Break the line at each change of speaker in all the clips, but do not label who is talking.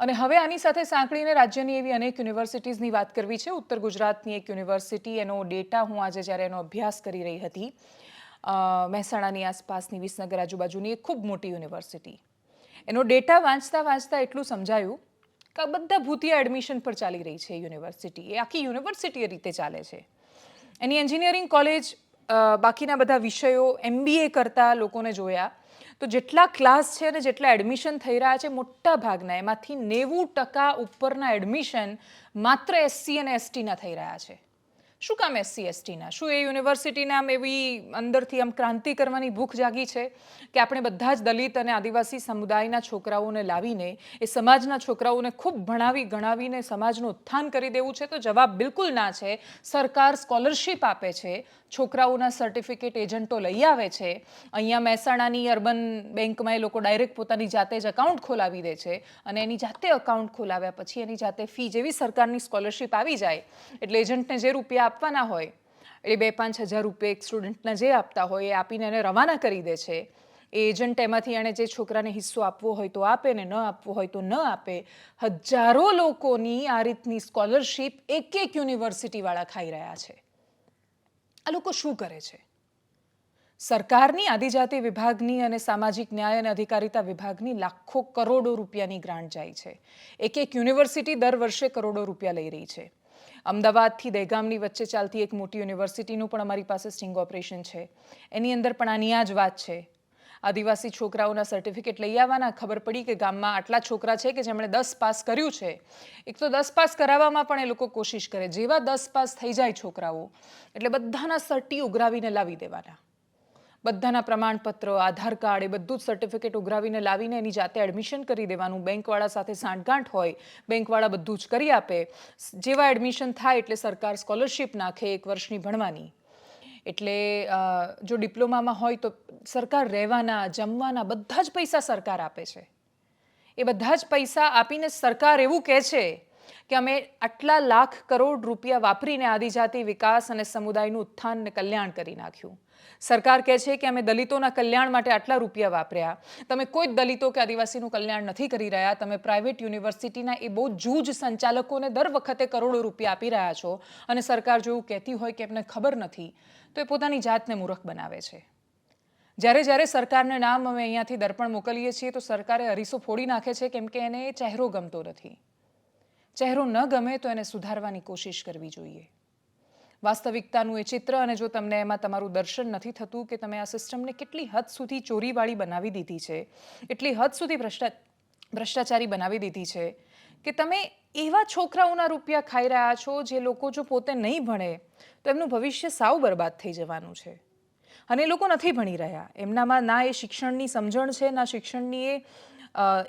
અને હવે આની સાથે સાંકળીને રાજ્યની એવી અનેક યુનિવર્સિટીઝની વાત કરવી છે. ઉત્તર ગુજરાતની એક યુનિવર્સિટી, એનો ડેટા હું આજે જ્યારે એનો અભ્યાસ કરી રહી હતી મહેસાણાની આસપાસની વિસનગર આજુબાજુની એક ખૂબ મોટી યુનિવર્સિટી. એનો ડેટા વાંચતા વાંચતા એટલું સમજાયું કે બધા ભૂતિયા એડમિશન પર ચાલી રહી છે યુનિવર્સિટી. એ આખી યુનિવર્સિટી રીતે ચાલે છે. એની એન્જિનિયરિંગ કોલેજ બાકીના બધા વિષયો એમબીએ કરતા લોકોને જોયા. તો જેટલા ક્લાસ છે અને જેટલા એડમિશન થઈ રહ્યા છે, મોટા ભાગના, એમાંથી નેવું ટકા ઉપરના એડમિશન માત્ર એસસી અને એસટીના થઈ રહ્યા છે. શું કામ એસસી એસટીના શું એ યુનિવર્સિટીને આમ એવી અંદરથી આમ ક્રાંતિ કરવાની ભૂખ જાગી છે કે આપણે બધા જ દલિત અને આદિવાસી સમુદાયના છોકરાઓને લાવીને, એ સમાજના છોકરાઓને ખૂબ ભણાવી, ગણાવીને સમાજનું ઉત્થાન કરી દેવું છે? તો જવાબ બિલકુલ ના છે. સરકાર સ્કોલરશિપ આપે છે, છોકરાઓના સર્ટિફિકેટ એજન્ટો લઈ આવે છે. અહીંયા મહેસાણાની અર્બન બેંકમાં એ લોકો ડાયરેક્ટ પોતાની જાતે જ અકાઉન્ટ ખોલાવી દે છે અને એની જાતે અકાઉન્ટ ખોલાવ્યા પછી એની જાતે ફી જેવી સરકારની સ્કોલરશિપ આવી જાય. એટલે એજન્ટને જે રૂપિયા આપવાના હોય. એ બે પાંચ હજાર રૂપિયા એક સ્ટુડન્ટને જે આપતા હોય એ આપીને એને રવાના કરી દે છે. એ એજન્ટ એમાંથી એણે જે છોકરાને હિસ્સો આપવો હોય તો આપે ને ન આપવો હોય તો ન આપે. હજારો લોકોની આ રીતની સ્કોલરશિપ એક એક યુનિવર્સિટીવાળા ખાઈ રહ્યા છે. આ લોકો શું કરે છે? સરકારની આદિજાતિ વિભાગની અને સામાજિક ન્યાય અને અધિકારિતા વિભાગની લાખો કરોડો રૂપિયાની ગ્રાન્ટ જાય છે. એક એક યુનિવર્સિટી દર વર્ષે કરોડો રૂપિયા લઈ રહી છે. અમદાવાદથી દહેગામની વચ્ચે ચાલતી એક મોટી યુનિવર્સિટીનું પણ અમારી પાસે સ્ટિંગ ઓપરેશન છે. એની અંદર પણ આની આ જ વાત છે. આદિવાસી છોકરાઓના સર્ટિફિકેટ લઈ આવવાના, ખબર પડી કે ગામમાં આટલા છોકરા છે કે જેમણે દસ પાસ કર્યું છે. એક તો દસ પાસ કરાવવામાં પણ એ લોકો કોશિશ કરે. જેવા દસ પાસ થઈ જાય છોકરાઓ, એટલે બધાના સર્ટી ઉઘરાવીને લાવી દેવાના. બધાના પ્રમાણપત્રો, આધાર કાર્ડ એ બધું જ સર્ટિફિકેટ ઉઘરાવીને લાવીને એની જાતે એડમિશન કરી દેવાનું. બેંકવાળા સાથે સાંઠગાંઠ હોય, બેંકવાળા બધું જ કરી આપે. જેવા એડમિશન થાય એટલે સરકાર સ્કોલરશિપ નાખે એક વર્ષની ભણવાની. એટલે જો ડિપ્લોમામાં હોય તો સરકાર રહેવાના, જમવાના બધા જ પૈસા સરકાર આપે છે. એ બધા જ પૈસા આપીને સરકાર એવું કહે છે કે અમે આટલા લાખ કરોડ રૂપિયા વાપરીને આદિજાતિ વિકાસ અને સમુદાયનું ઉત્થાન અને કલ્યાણ કરી નાખ્યું. સરકાર કહે છે કે અમે દલિતોના કલ્યાણ માટે આટલા રૂપિયા વાપર્યા. તમે કોઈ જ દલિતો કે આદિવાસીનું કલ્યાણ નથી કરી રહ્યા. તમે પ્રાઇવેટ યુનિવર્સિટીના એ બહુ જૂજ સંચાલકોને દર વખતે કરોડો રૂપિયા આપી રહ્યા છો અને સરકાર જો એવું કહેતી હોય કે એમને ખબર નથી, તો એ પોતાની જાતને મૂર્ખ બનાવે છે. જ્યારે જ્યારે સરકારને નામ અમે અહીંયાથી દર્પણ મોકલીએ છીએ, તો સરકારે અરીસો ફોડી નાખે છે કેમ કે એને ચહેરો ગમતો નથી. ચહેરો ન ગમે તો એને સુધારવાની કોશિશ કરવી જોઈએ. વાસ્તવિકતાનું એ ચિત્ર અને જો તમને એમાં તમારું દર્શન નથી થતું કે તમે આ સિસ્ટમને કેટલી હદ સુધી ચોરીવાળી બનાવી દીધી છે, એટલી હદ સુધી ભ્રષ્ટા, ભ્રષ્ટાચારી બનાવી દીધી છે, કે તમે એવા છોકરાઓના રૂપિયા ખાઈ રહ્યા છો જે લોકો જો પોતે નહીં ભણે, તો એમનું ભવિષ્ય સાવ બરબાદ થઈ જવાનું છે. અને લોકો નથી ભણી રહ્યા. એમનામાં ના એ શિક્ષણની સમજણ છે, ના શિક્ષણની એ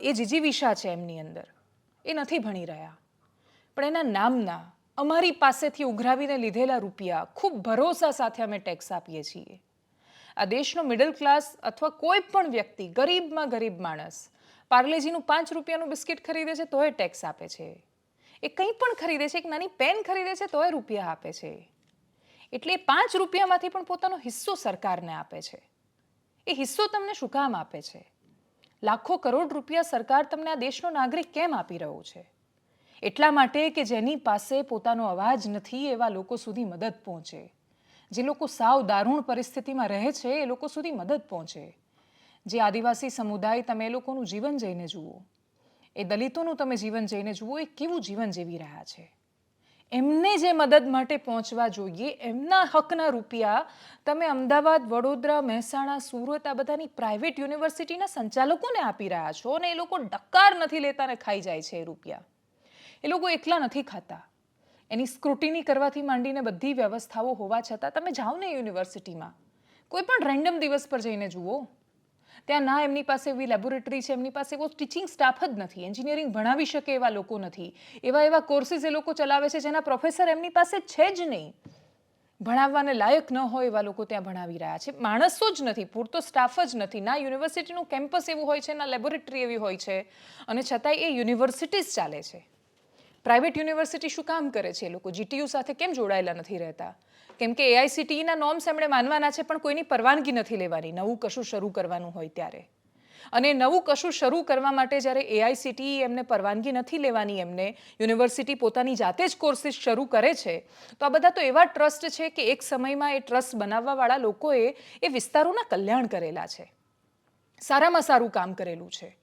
એ જીજીવિષા છે એમની અંદર. એ નથી ભણી રહ્યા. પણ એના નામના અમારી પાસેથી ઉઘરાવીને લીધેલા રૂપિયા ખૂબ ભરોસા સાથે અમે ટેક્સ આપીએ છીએ. આ દેશનો મિડલ ક્લાસ અથવા કોઈ પણ વ્યક્તિ ગરીબમાં ગરીબ માણસ પાર્લેજીનું પાંચ રૂપિયાનું બિસ્કિટ ખરીદે છે તોય ટેક્સ આપે છે. એ કંઈ પણ ખરીદે છે, એક નાની પેન ખરીદે છે તોય રૂપિયા આપે છે. એટલે પાંચ રૂપિયામાંથી પણ પોતાનો હિસ્સો સરકારને આપે છે. એ હિસ્સો તમને શું કામ આપે છે? લાખો કરોડ રૂપિયા સરકાર તમને આ દેશનો નાગરિક કેમ આપી રહ્યો છે? એટલા માટે કે જેની પાસે પોતાનો અવાજ નથી, એવા લોકો સુધી મદદ પહોંચે. જે લોકો સાવ દારૂણ પરિસ્થિતિમાં રહે છે, એ લોકો સુધી મદદ પહોંચે. જે આદિવાસી સમુદાય તમે એ લોકોનું જીવન જઈને જુઓ. એ દલિતોનું તમે જીવન જઈને જુઓ, એ કેવું જીવન જીવી રહ્યા છે? એમને જે મદદ માટે પહોંચવા જોઈએ, એમના હકના રૂપિયા તમે અમદાવાદ, વડોદરા, મહેસાણા, સુરત, આ બધાની પ્રાઇવેટ યુનિવર્સિટીના સંચાલકોને આપી રહ્યા છો અને એ લોકો ડકાર નથી લેતા ને ખાઈ જાય છે એ રૂપિયા. એ લોકો એકલા નથી ખાતા. એની સ્ક્રુટિની કરવાથી માંડીને બધી વ્યવસ્થાઓ હોવા છતાં તમે જાઓ ને યુનિવર્સિટીમાં. કોઈ પણ રેન્ડમ દિવસ પર જઈને જુઓ. ત્યાં ના એમની પાસે એવી લેબોરેટરી છે, એમની પાસે એવો ટીચિંગ સ્ટાફ જ નથી. એન્જિનિયરિંગ ભણાવી શકે એવા લોકો નથી. એવા એવા કોર્સિસ એ લોકો ચલાવે છે જેના પ્રોફેસર એમની પાસે છે જ નહીં. ભણાવવાને લાયક ન હોય એવા લોકો ત્યાં ભણાવી રહ્યા છે. માણસો જ નથી, પૂરતો સ્ટાફ જ નથી. ના યુનિવર્સિટીનું કેમ્પસ એવું હોય છે, ના લેબોરેટરી એવી હોય છે. અને છતાંય એ યુનિવર્સિટીઝ ચાલે છે. પ્રાઇવેટ યુનિવર્સિટી શું કામ કરે છે? એ લોકો જીટીયુ સાથે કેમ જોડાયેલા નથી રહેતા? કેમ કે એઆઈસીટીઈના નોર્મ્સ એમણે માનવાના છે, પણ કોઈની પરવાનગી નથી લેવાની. નવું કશું શરૂ કરવાનું હોય ત્યારે. અને નવું કશું શરૂ કરવા માટે જ્યારે એઆઈસીટી એમને પરવાનગી નથી લેવાની, એમને યુનિવર્સિટી પોતાની જાતે જ કોર્સિસ શરૂ કરે છે, તો આ બધા તો એવા ટ્રસ્ટ છે કે એક સમયમાં એ ટ્રસ્ટ બનાવવાવાળા લોકોએ એ વિસ્તારોના કલ્યાણ કરેલા છે. સારામાં સારું કામ કરેલું છે.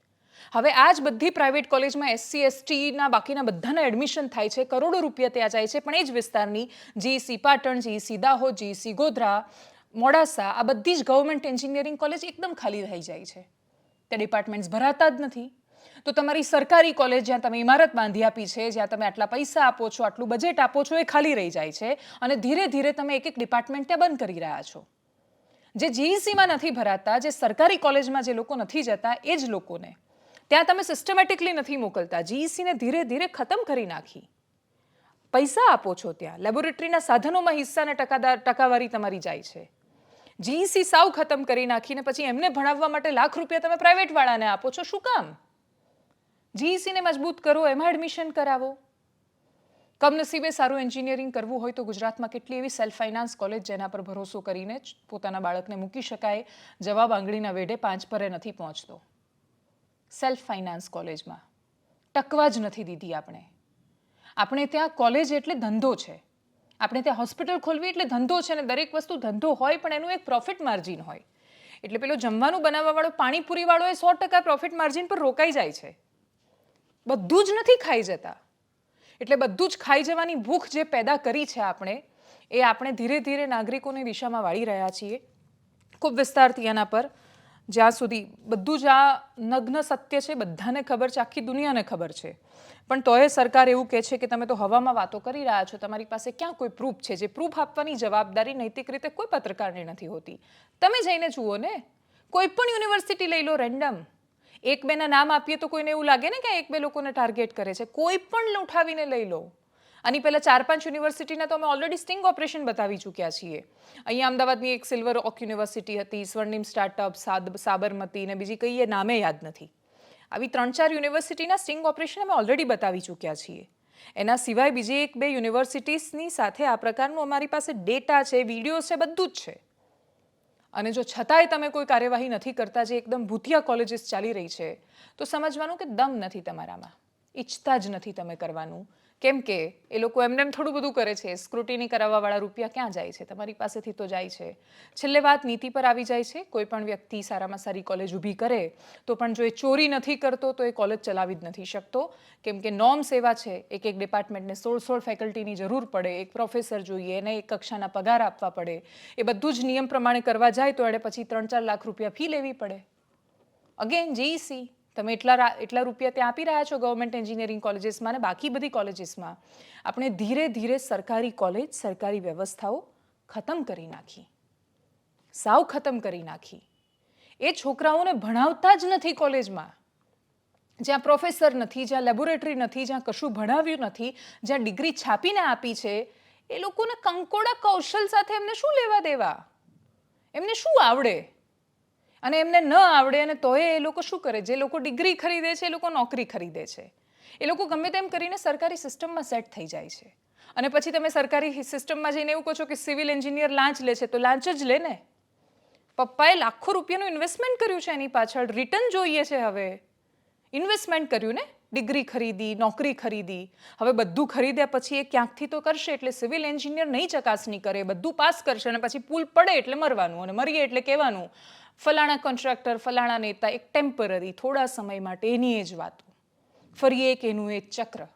હવે આ જ બધી પ્રાઇવેટ કોલેજમાં એસસી એસટીના બાકીના બધાના એડમિશન થાય છે. કરોડો રૂપિયા ત્યાં જાય છે. પણ એ જ વિસ્તારની GEC Patan GEC Dahod GEC Godhra, Modasa આ બધી જ ગવર્મેન્ટ એન્જિનિયરિંગ કોલેજ એકદમ ખાલી રહી જાય છે. તે ડિપાર્ટમેન્ટ્સ ભરાતા જ નથી. તો તમારી સરકારી કોલેજ જ્યાં તમે ઇમારત બાંધી આપી છે, જ્યાં તમે આટલા પૈસા આપો છો, આટલું બજેટ આપો છો, એ ખાલી રહી જાય છે. અને ધીરે ધીરે તમે એક એક ડિપાર્ટમેન્ટ ત્યાં બંધ કરી રહ્યા છો. જે જીઈસીમાં નથી ભરાતા, જે સરકારી કોલેજમાં જે લોકો નથી જતા, એ જ લોકોને. ત્યાં તમે સિસ્ટમેટિકલી નથી મોકલતા. જીઈસીને ધીરે ધીરે ખતમ કરી નાખી. પૈસા આપો છો ત્યાં. લેબોરેટરીના સાધનોમાં હિસ્સાને ટકાદાર ટકાવારી તમારી જાય છે. જીઈસી સાવ ખતમ કરી નાખીને પછી એમને ભણાવવા માટે લાખ રૂપિયા તમે પ્રાઇવેટવાળાને આપો છો. શું કામ? જીઈસીને મજબૂત કરો, એમાં એડમિશન કરાવો. કમનસીબે સારું એન્જિનિયરિંગ કરવું હોય તો ગુજરાતમાં કેટલી એવી સેલ્ફ ફાઇનાન્સ કોલેજ જેના પર ભરોસો કરીને જ પોતાના બાળકને મૂકી શકાય. જવાબ આંગળીના વેઢે પાંચ પરે નથી પહોંચતો. સેલ્ફ ફાઇનાન્સ કોલેજમાં ટકવા જ નથી દીધી આપણે. આપણે ત્યાં કોલેજ એટલે ધંધો છે. આપણે ત્યાં હોસ્પિટલ ખોલવી એટલે ધંધો છે ને દરેક વસ્તુ ધંધો હોય પણ એનું એક પ્રોફિટ માર્જિન હોય. એટલે પેલો જમવાનું બનાવવાવાળો પાણીપુરીવાળો એ સો ટકા પ્રોફિટ માર્જિન પર રોકાઈ જાય છે. બધું જ નથી ખાઈ જતા. એટલે બધું જ ખાઈ જવાની ભૂખ જે પેદા કરી છે આપણે, એ આપણે ધીરે ધીરે નાગરિકોની દિશામાં વાળી રહ્યા છીએ. ખૂબ વિસ્તારથી એના પર જ્યાં સુધી બધું જ આ નગ્ન સત્ય છે, બધાને ખબર છે, આખી દુનિયાને ખબર છે. પણ તોય સરકાર એવું કહે છે કે તમે તો હવામાં વાતો કરી રહ્યા છો, તમારી પાસે ક્યાં કોઈ પ્રૂફ છે? જે પ્રૂફ આપવાની જવાબદારી નૈતિક રીતે કોઈ પત્રકારની નથી હોતી. તમે જઈને જુઓ ને, કોઈ પણ યુનિવર્સિટી લઈ લો રેન્ડમ એક બેના નામ આપીએ તો કોઈને એવું લાગે ને કે એક બે લોકોને ટાર્ગેટ કરે છે. કોઈ પણ ઉઠાવીને લઈ લો. આની પહેલાં ચાર પાંચ યુનિવર્સિટીના તો અમે ઓલરેડી સ્ટિંગ ઓપરેશન બતાવી ચૂક્યા છીએ. અહીંયા અમદાવાદની એક સિલ્વર ઓક યુનિવર્સિટી હતી, સ્વર્ણિમ સ્ટાર્ટઅપ સાબરમતી ને બીજી કઈ એ નામે યાદ નથી. આવી ત્રણ ચાર યુનિવર્સિટીના સ્ટિંગ ઓપરેશન અમે ઓલરેડી બતાવી ચૂક્યા છીએ. એના સિવાય બીજી એક બે યુનિવર્સિટીઝની સાથે આ પ્રકારનું અમારી પાસે ડેટા છે વીડિયો છે, બધું જ છે. અને જો છતાંય તમે કોઈ કાર્યવાહી નથી કરતા જે એકદમ ભૂતિયા કોલેજીસ ચાલી રહી છે, તો સમજવાનું કે દમ નથી તમારામાં. ઈચ્છતા જ નથી તમે કરવાનું. કેમ કે એ લોકો એમને એમ થોડું બધું કરે છે. સ્ક્રુટિની કરાવવાવાળા રૂપિયા ક્યાં જાય છે? તમારી પાસેથી તો જાય છે. છેલ્લે વાત નીતિ પર આવી જાય છે. કોઈ પણ વ્યક્તિ સારામાં સારી કોલેજ ઊભી કરે, તો પણ જો એ ચોરી નથી કરતો, તો એ કોલેજ ચલાવી જ નથી શકતો. કેમ કે નોમ સેવા છે. એક એક ડિપાર્ટમેન્ટને સોળ સોળ ફેકલ્ટીની જરૂર પડે. એક પ્રોફેસર જોઈએ, એને એક કક્ષાના પગાર આપવા પડે. એ બધું જ નિયમ પ્રમાણે કરવા જાય, તો એણે પછી ત્રણ ચાર લાખ રૂપિયા ફી લેવી પડે. અગેન જીઈસી તમે એટલા એટલા રૂપિયા ત્યાં આપી રહ્યા છો ગવર્મેન્ટ એન્જિનિયરિંગ કોલેજીસમાં અને બાકી બધી કોલેજીસમાં આપણે ધીરે ધીરે સરકારી કોલેજ સરકારી વ્યવસ્થાઓ ખતમ કરી નાખી. સાવ ખતમ કરી નાખી. એ છોકરાઓને ભણાવતા જ નથી કોલેજમાં જ્યાં પ્રોફેસર નથી, જ્યાં લેબોરેટરી નથી, જ્યાં કશું ભણાવ્યું નથી, જ્યાં ડિગ્રી છાપીને આપી છે, એ લોકોને કંકોડા કૌશલ સાથે એમને શું લેવા દેવા? એમને શું આવડે? અને એમને ન આવડે અને તોય એ લોકો શું કરે? જે લોકો ડિગ્રી ખરીદે છે, એ લોકો નોકરી ખરીદે છે. એ લોકો ગમે તેમ કરીને સરકારી સિસ્ટમમાં સેટ થઈ જાય છે. અને પછી તમે સરકારી સિસ્ટમમાં જઈને એવું કહો છો કે સિવિલ એન્જિનિયર લાંચ લે છે, તો લાંચ જ લે ને? પપ્પાએ લાખો રૂપિયાનું ઇન્વેસ્ટમેન્ટ કર્યું છે એની પાછળ. રિટર્ન જોઈએ છે હવે. ઇન્વેસ્ટમેન્ટ કર્યું ને? ડિગ્રી ખરીદી, નોકરી ખરીદી. હવે બધું ખરીદ્યા પછી એ ક્યાંકથી તો કરશે? એટલે સિવિલ એન્જિનિયર નહીં ચકાસણી કરે, બધું પાસ કરશે અને પછી પુલ પડે એટલે મરવાનું અને મરીએ એટલે કહેવાનું. ફલાણા કોન્ટ્રાક્ટર, ફલાણા નેતા, એક ટેમ્પરરી થોડા સમય માટે એની એ જ વાતો. ફરી એક એનું એક ચક્ર.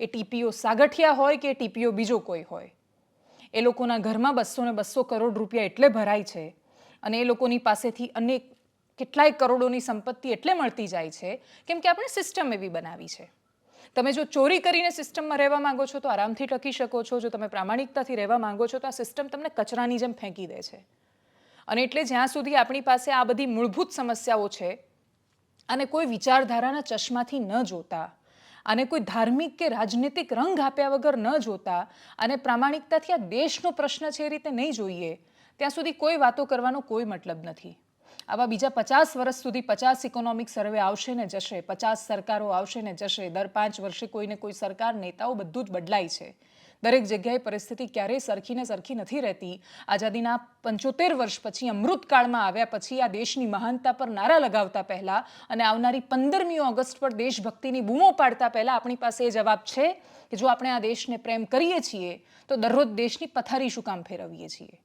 એ ટીપીઓ સાગઠિયા હોય કે ટીપીઓ બીજો કોઈ હોય? એ લોકોના ઘરમાં બસો ને બસો કરોડ રૂપિયા એટલે ભરાય છે અને એ લોકોની પાસેથી અનેક, કેટલાય કરોડોની સંપત્તિ એટલે મળતી જાય છે કેમ કે આપણે સિસ્ટમ એવી બનાવી છે. તમે જો ચોરી કરીને સિસ્ટમમાં રહેવા માંગો છો તો આરામથી ટકી શકો છો. જો તમે પ્રામાણિકતાથી રહેવા માંગો છો તો આ સિસ્ટમ તમને કચરાની જેમ ફેંકી દે છે. અને એટલે જ્યાં સુધી આપણી પાસે આ બધી મૂળભૂત સમસ્યાઓ છે અને કોઈ વિચારધારાના ચશ્માથી ન જોતા અને કોઈ ધાર્મિક કે રાજનીતિક રંગ આપ્યા વગર ન જોતા અને પ્રામાણિકતાથી આ દેશનો પ્રશ્ન છે એ રીતે નહીં જોઈએ, ત્યાં સુધી કોઈ વાતો કરવાનો કોઈ મતલબ નથી. આવા બીજા પચાસ વર્ષ સુધી પચાસ ઇકોનોમિક સર્વે આવશે ને જશે, પચાસ સરકારો આવશે ને જશે, દર પાંચ વર્ષે કોઈને કોઈ સરકાર, નેતાઓ બધું જ બદલાય છે. દરેક જગ્યાએ પરિસ્થિતિ ક્યારેય સરખી ને સરખી નથી રહેતી. આઝાદીના પંચોતેર વર્ષ પછી, અમૃતકાળમાં આવ્યા પછી આ દેશની મહાનતા પર નારા લગાવતા પહેલા અને આવનારી પંદરમી ઓગસ્ટ પર દેશભક્તિની બૂમો પાડતા પહેલા આપણી પાસે એ જવાબ છે કે જો આપણે આ દેશને પ્રેમ કરીએ છીએ, તો દરરોજ દેશની પથારી શું કામ ફેરવીએ છીએ?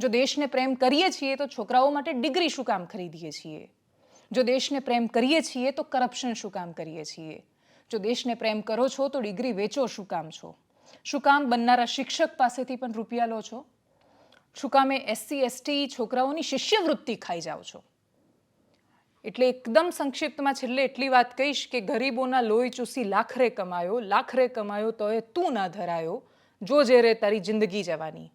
જો દેશને પ્રેમ કરીએ છીએ તો છોકરાઓ માટે ડિગ્રી શું કામ ખરીદીએ છીએ? જો દેશને પ્રેમ કરીએ છીએ તો કરપ્શન શું કામ કરીએ છીએ? જો દેશને પ્રેમ કરો છો તો ડિગ્રી વેચો શું કામ છો? શું કામ બનનારા શિક્ષક પાસેથી પણ રૂપિયા લો છો? શું કામે એસસી, એસટી છોકરાઓની શિષ્યવૃત્તિ ખાઈ જાઓ છો? એટલે એકદમ સંક્ષિપ્તમાં છેલ્લે એટલી વાત કહીશ કે ગરીબોના લોહી ચૂસી લાખરે કમાયો લાખરે કમાયો તોય તું ના ધરાયો. જો જે રે તારી જિંદગી જવાની.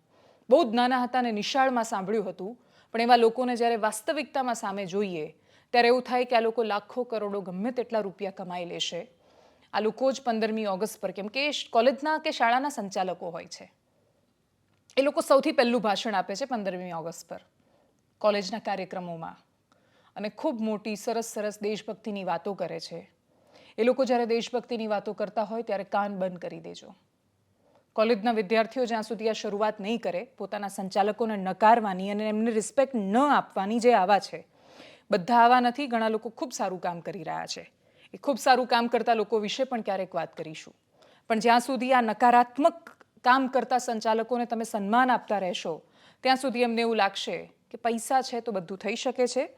બહુ જ નાના હતા અને નિશાળમાં સાંભળ્યું હતું. પણ એવા લોકોને જ્યારે વાસ્તવિકતામાં સામે જોઈએ, ત્યારે એવું થાય કે આ લોકો લાખો કરોડો ગમે તેટલા રૂપિયા કમાઈ લેશે. આ લોકો જ પંદરમી ઓગસ્ટ પર કેમ કે કોલેજના કે શાળાના સંચાલકો હોય છે. એ લોકો સૌથી પહેલું ભાષણ આપે છે પંદરમી ઓગસ્ટ પર, કોલેજના કાર્યક્રમોમાં. અને ખૂબ મોટી, સરસ સરસ દેશભક્તિની વાતો કરે છે. એ લોકો જ્યારે દેશભક્તિની વાતો કરતા હોય ત્યારે કાન બંધ કરી દેજો. કોલેજના વિદ્યાર્થીઓ જ્યાં સુધી આ શરૂઆત નહીં કરે, પોતાના સંચાલકોને નકારવાની અને એમને રિસ્પેક્ટ ન આપવાની જે આવા છે, બધા આવા નથી, ઘણા લોકો ખૂબ સારું કામ કરી રહ્યા છે. એ ખૂબ સારું કામ કરતા લોકો વિશે પણ ક્યારેક વાત કરીશું. પણ જ્યાં સુધી આ નકારાત્મક કામ કરતા સંચાલકોને તમે સન્માન આપતા રહેશો, ત્યાં સુધી એમને એવું લાગશે કે પૈસા છે તો બધું થઈ શકે છે.